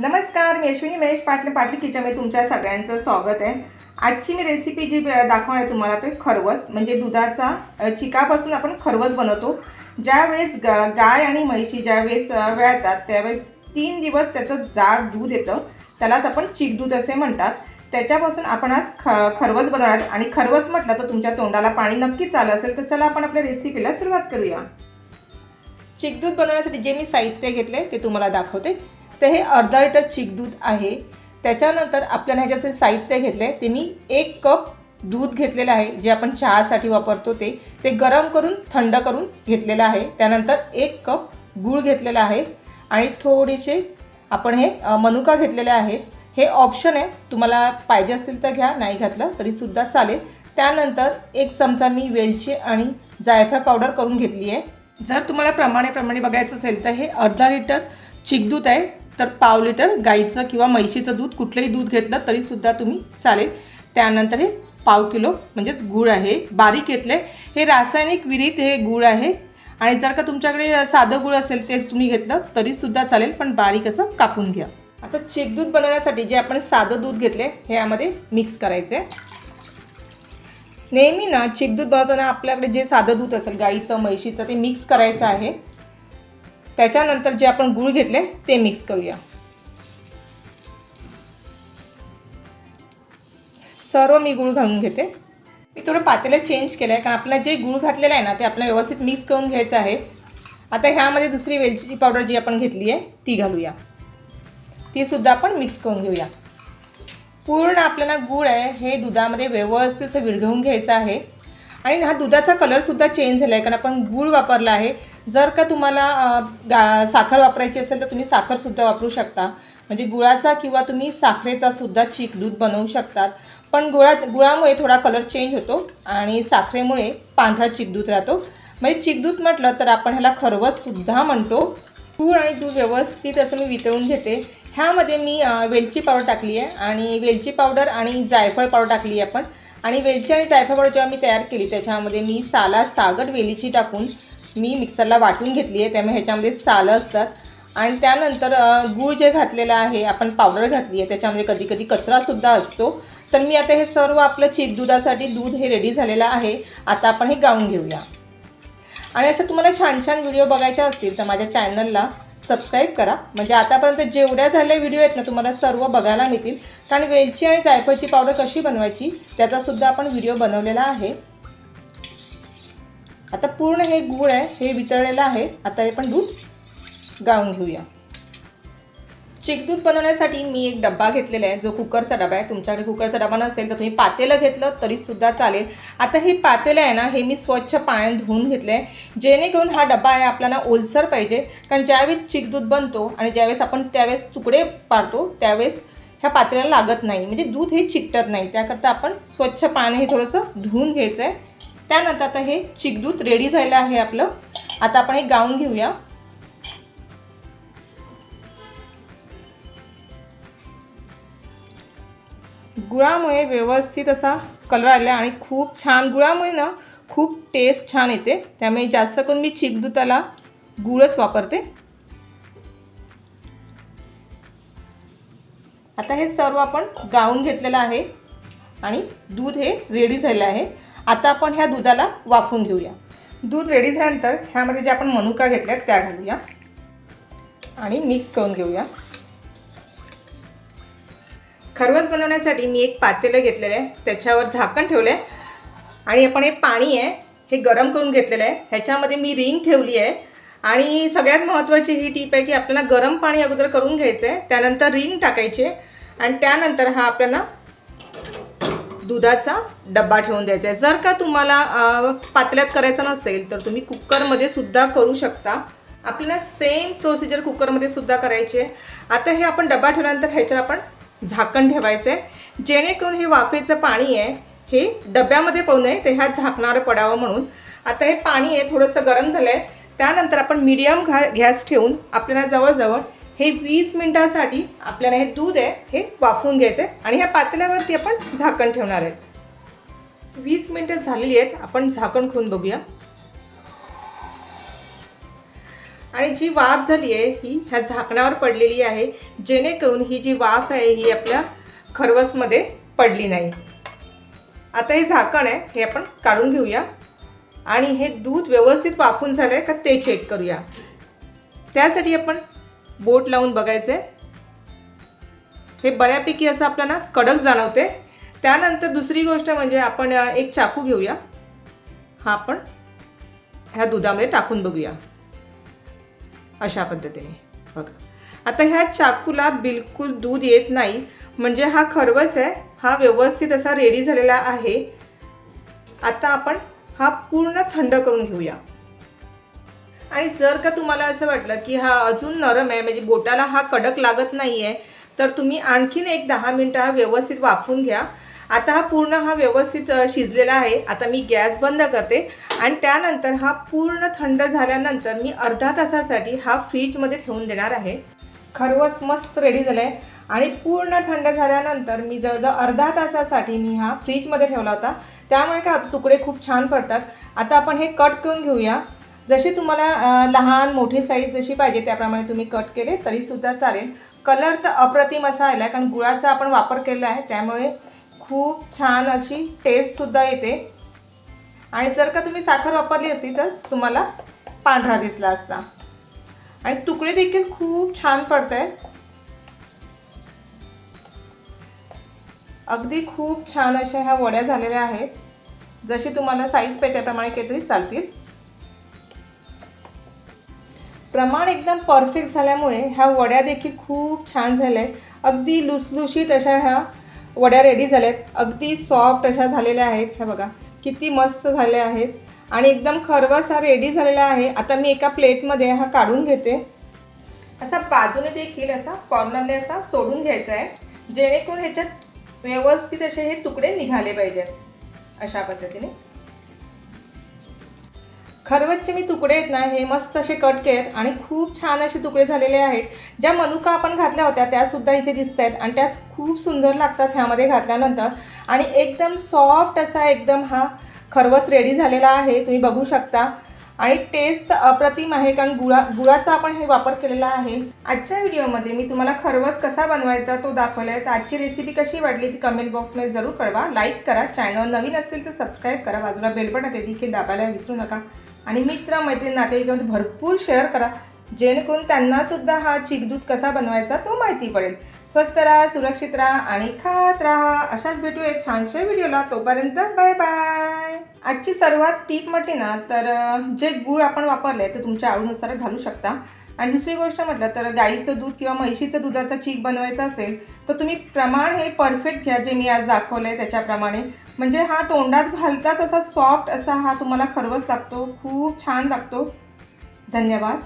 नमस्कार मी अश्विनी महेश पाटले पाटली किचनमध्ये तुमच्या सगळ्यांचं स्वागत आहे. आजची मी रेसिपी जी दाखवणार आहे तुम्हाला ते खरवस म्हणजे दुधाचा चिकापासून आपण खरवस बनवतो. ज्यावेळेस ग गाय आणि म्हैशी ज्यावेळेस वेळतात त्यावेळेस तीन दिवस त्याचं जाड दूध येतं. त्यालाच आपण चिक दूध असे म्हणतात. त्याच्यापासून आपण आज ख खरवस बनवणार आणि खरवस म्हटलं तर तुमच्या तोंडाला पाणी नक्कीच आलं असेल तर चला आपण आपल्या रेसिपीला सुरुवात करूया. चिकदूध बनवण्यासाठी जे मी साहित्य घेतले ते तुम्हाला दाखवते. तर हे अर्धा लिटर चिकदूध आहे. त्याच्यानंतर आपल्याला ह्याच्याचे साहित्य घेतले ते मी एक कप दूध घेतलेलं आहे जे आपण चहासाठी वापरतो ते. ते गरम करून थंड करून घेतलेलं आहे. त्यानंतर एक कप गूळ घेतलेला आहे आणि थोडेसे आपण हे मनुका घेतलेले आहेत. हे ऑप्शन आहे. तुम्हाला पाहिजे असेल तर घ्या नाही घातलं तरीसुद्धा चालेल. त्यानंतर एक चमचा मी वेलची आणि जायफळ पावडर करून घेतली आहे. जर तुम्हाला प्रमाणे प्रमाणे बघायचं असेल तर हे अर्धा लिटर चिकदूत आहे. तर पाव लिटर गाईचं किंवा म्हैशीचं दूध कुठलंही दूध घेतलं तरीसुद्धा तुम्ही चालेल. त्यानंतर हे पाव किलो म्हणजेच गूळ आहे बारीक घेतले हे रासायनिक विरीत हे गूळ आहे आणि जर का तुमच्याकडे साधं गूळ असेल तेच तुम्ही घेतलं तरीसुद्धा चालेल पण बारीक असं कापून घ्या. आता चिकदूध बनवण्यासाठी जे आपण साधं दूध घेतले हे यामध्ये मिक्स करायचं आहे नेहमी ना चिकदूध बनवताना आपल्याकडे जे साधं दूध असेल गाईचं म्हैशीचं ते मिक्स करायचं आहे. त्याच्यानंतर जे आपण गूळ घेतले ते मिक्स करूया. सर्व मी गूळ घालून घेते. मी थोडं पातेलं चेंज केलं आहे कारण आपल्याला जे गूळ घातलेलं आहे ना ते आपल्याला व्यवस्थित मिक्स करून घ्यायचं आहे. आता ह्यामध्ये दुसरी वेलची पावडर जी आपण घेतली आहे ती घालूया. ती सुद्धा आपण मिक्स करून घेऊया. पूर्ण आपल्याला गूळ आहे हे दुधामध्ये व्यवस्थित असं विरघळून घ्यायचं आहे. आणि हा दुधाचा कलरसुद्धा चेंज झाला आहे कारण आपण गूळ वापरला आहे. जर का तुम्हाला गा साखर वापरायची असेल तर तुम्ही साखरसुद्धा वापरू शकता. म्हणजे गुळाचा किंवा तुम्ही साखरेचा सुद्धा चीक दूध बनवू शकतात. पण गुळा गुळामुळे थोडा कलर चेंज होतो आणि साखरेमुळे पांढरा चिकदूध राहतो. म्हणजे चिकदूध म्हटलं तर आपण ह्याला खरवससुद्धा म्हणतो. गूळ आणि दूध व्यवस्थित असं मी वितळून घेते. ह्यामध्ये मी वेलची पावडर टाकली आहे आणि वेलची पावडर आणि जायफळ पावडर टाकली आहे आपण. आणि वेलची आणि जायफळ पावडर जेव्हा मी तयार केली त्याच्यामध्ये मी साला सागट वेलीची टाकून मी मिक्सरला वाटून घेतली आहे त्यामुळे ह्याच्यामध्ये सालं असतात. आणि त्यानंतर गूळ जे घातलेलं आहे आपण पावडर घातली आहे त्याच्यामध्ये कधी कधी कचरासुद्धा असतो. तर मी आता हे सर्व आपलं चीक दुधासाठी दूध हे रेडी झालेलं आहे. आता आपण हे गाळून घेऊया. आणि अशा तुम्हाला छान छान व्हिडिओ बघायच्या असतील तर माझ्या चॅनलला सबस्क्राईब करा. म्हणजे आतापर्यंत जेवढ्या झालेल्या व्हिडिओ आहेत ना तुम्हाला सर्व बघायला मिळतील. कारण वेलची आणि जायफळची पावडर कशी बनवायची त्याचासुद्धा आपण व्हिडिओ बनवलेला आहे. आता पूर्ण हे गूळ आहे हे वितळलेलं आहे. आता हे पण दूध गाळून घेऊया. चिकदूध बनवण्यासाठी मी एक डब्बा घेतलेला आहे जो कुकरचा डबा आहे. तुमच्याकडे कुकरचा डबा नसेल तर तुम्ही पातेलं घेतलं तरीसुद्धा चालेल. आता हे पातेलं आहे ना हे मी स्वच्छ पाण्यात धुवून घेतलं आहे जेणेकरून हा डबा आहे आपल्याला ओलसर पाहिजे. कारण ज्यावेळेस चिकदूध बनतो आणि ज्यावेळेस आपण त्यावेळेस तुकडे पाडतो त्यावेळेस ह्या पातेल्याला लागत नाही. म्हणजे दूध हे चिकटत नाही. त्याकरता आपण स्वच्छ पाणी हे थोडंसं धुवून घ्यायचं आहे त्यानंतर आता हे चिकदूत रेडी झालं आहे आपलं. आता आपण हे गाळून घेऊया. गुळामुळे व्यवस्थित असा कलर आला आणि खूप छान गुळामुळे ना खूप टेस्ट छान येते. त्यामुळे जास्त करून मी चिकदुताला गुळच वापरते. आता हे सर्व आपण गाळून घेतलेलं आहे आणि दूध हे रेडी झालेलं आहे. आता आपण ह्या दुधाला वाफून घेऊया. दूध रेडी झाल्यानंतर ह्यामध्ये जे आपण मनुका घेतल्यात त्या घालूया. आणि मिक्स करून घेऊया. खरवस बनवण्यासाठी मी एक पातेलं घेतलेलं आहे त्याच्यावर झाकण ठेवलं आहे आणि आपण हे पाणी आहे हे गरम करून घेतलेलं आहे. ह्याच्यामध्ये मी रिंग ठेवली आहे. आणि सगळ्यात महत्त्वाची ही टीप आहे की आपल्याला गरम पाणी अगोदर करून घ्यायचं आहे त्यानंतर रिंग टाकायचे आणि त्यानंतर हा आपल्याला दुधाचा डब्बा ठेवून द्यायचा आहे. जर का तुम्हाला पातळ्यात करायचा करायचं नसेल तर तुम्ही कुकरमध्ये सुद्धा करू शकता. आपल्याला सेम प्रोसिजर कुकरमध्ये सुद्धा करायची आहे. आता हे आपण डब्बा ठेवल्यानंतर ह्याच्यावर आपण झाकण ठेवायचं आहे जेणेकरून हे वाफेचं पाणी आहे हे डब्यामध्ये पडू नये ते ह्या झाकणारं पडावं म्हणून. आता हे पाणी आहे थोडंसं गरम झालं आहे त्यानंतर आपण मीडियम घा गॅस ठेवून आपल्याला जवळजवळ हे वीस मिनटासाठी आपल्याला हे दूध आहे हे वाफवून घ्यायचं आहे आणि ह्या पातेल्यावरती आपण झाकण ठेवणार आहे. वीस मिनटं झालेली आहेत आपण झाकण खून बघूया. आणि जी वाफ झाली आहे ही ह्या झाकणावर पडलेली आहे. जेणेकरून ही जी वाफ आहे ही आपल्या खरवसमध्ये पडली नाही. आता हे झाकण आहे हे आपण काढून घेऊया. आणि हे दूध व्यवस्थित वाफून झालं आहे का ते चेक करूया. त्यासाठी आपण बोट लावून बघायचं. आहे हे बऱ्यापैकी असं आपल्याला कडक जाणवते. त्यानंतर दुसरी गोष्ट म्हणजे आपण एक चाकू घेऊया. हा आपण ह्या दुधामध्ये टाकून बघूया. अशा पद्धतीने. बघा. आता ह्या चाकूला बिलकुल दूध येत नाही. म्हणजे हा खरवस आहे. हा व्यवस्थित असा रेडी झालेला आहे. आता आपण हा पूर्ण थंड करून घेऊया. आणि जर का तुम्हाला असं वाटलं की हा अजून नरम आहे म्हणजे बोटाला हा कडक लागत नाही आहे तर तुम्ही आणखीन एक दहा मिनटं हा व्यवस्थित वाफून घ्या. आता हा पूर्ण हा व्यवस्थित शिजलेला आहे. आता मी गॅस बंद करते आणि त्यानंतर हा पूर्ण थंड झाल्यानंतर मी अर्धा तासासाठी हा फ्रीजमध्ये ठेवून देणार आहे. खरवस मस्त रेडी झालं आहे आणि पूर्ण थंड झाल्यानंतर मी जवळजवळ अर्धा तासासाठी मी हा फ्रीजमध्ये ठेवला होता. त्यामुळे काय तुकडे खूप छान पडतात. आता आपण हे कट करून घेऊया. जशी तुम्हाला लहान मोठी साईज जशी पाहिजे त्याप्रमाणे तुम्ही कट केले तरीसुद्धा चालेल. कलर तर अप्रतिम असा आला आहे कारण गुळाचा आपण वापर केला आहे त्यामुळे खूप छान अशी टेस्टसुद्धा येते. आणि जर का तुम्ही साखर वापरली असती तर तुम्हाला पांढरा दिसला असता. आणि तुकडे देखील खूप छान पडत आहे अगदी खूप छान अशा ह्या वड्या झालेल्या आहेत. जशी तुम्हाला साईज पाहिजे त्याप्रमाणे काहीतरी चालतील. प्रमाण एकदम परफेक्ट झाल्यामुळे ह्या वड्या देखील खूप छान झाल्या आहेत अगदी लुसलुशीत अशा ह्या वड्या रेडी झाल्या आहेत अगदी सॉफ्ट अशा झालेल्या आहेत. ह्या बघा किती मस्त झाल्या आहेत. आणि एकदम खरवस हा रेडी झालेला आहे. आता मी एका प्लेटमध्ये हा काढून घेते. असा बाजूने देखील असा कॉर्नरने असा सोडून घ्यायचा आहे. जेणेकरून ह्याच्यात व्यवस्थित असे हे तुकडे निघाले पाहिजेत. अशा पद्धतीने. खरवतचे मी तुकडे आहेत ना हे मस्त असे कट केलेत आणि खूप छान असे तुकडे झालेले आहेत. ज्या मनुका आपण घातल्या होत्या त्यासुद्धा इथे दिसत आहेत आणि त्या खूप सुंदर लागतात ह्यामध्ये घातल्यानंतर. आणि एकदम सॉफ्ट असा एकदम हा खरवस रेडी झालेला आहे तुम्ही बघू शकता. आणि टेस्ट अप्रतिम आहे कारण गुळा गुळाचा आपण हे वापर केलेला आहे. आजच्या व्हिडिओमध्ये मी तुम्हाला खरवस कसा बनवायचा तो दाखवला आहे तर आजची रेसिपी कशी वाटली ती कमेंट बॉक्समध्ये जरूर कळवा. लाईक करा. चॅनल नवीन असेल तर सबस्क्राईब करा. बाजूला बेलबटन ते देखील दाबायला विसरू नका. आणि मित्र मैत्रीण नातेवाईकांमध्ये भरपूर शेअर करा. जेणेकरून त्यांना सुद्धा हा चिकदूध कसा बनवायचा तो माहिती पडेल. स्वस्त राहा सुरक्षित राहा आणि खात राहा. अशाच भेटू एक छानशा व्हिडिओला. तोपर्यंत बाय बाय. आजची सर्वात टीप म्हटली ना तर जे गूळ आपण वापरले ते तुमच्या आवडीनुसार घालू शकता. आणि दुसरी गोष्ट म्हटलं तर गाईचं दूध किंवा म्हैशीचं दुधाचा चीक बनवायचा असेल तर तुम्ही प्रमाण हे परफेक्ट घ्या जे मी आज दाखवलं आहे त्याच्याप्रमाणे. म्हणजे हा तोंडात घालताच असा सॉफ्ट असा हा तुम्हाला खरवस लागतो. खूप छान लागतो. धन्यवाद.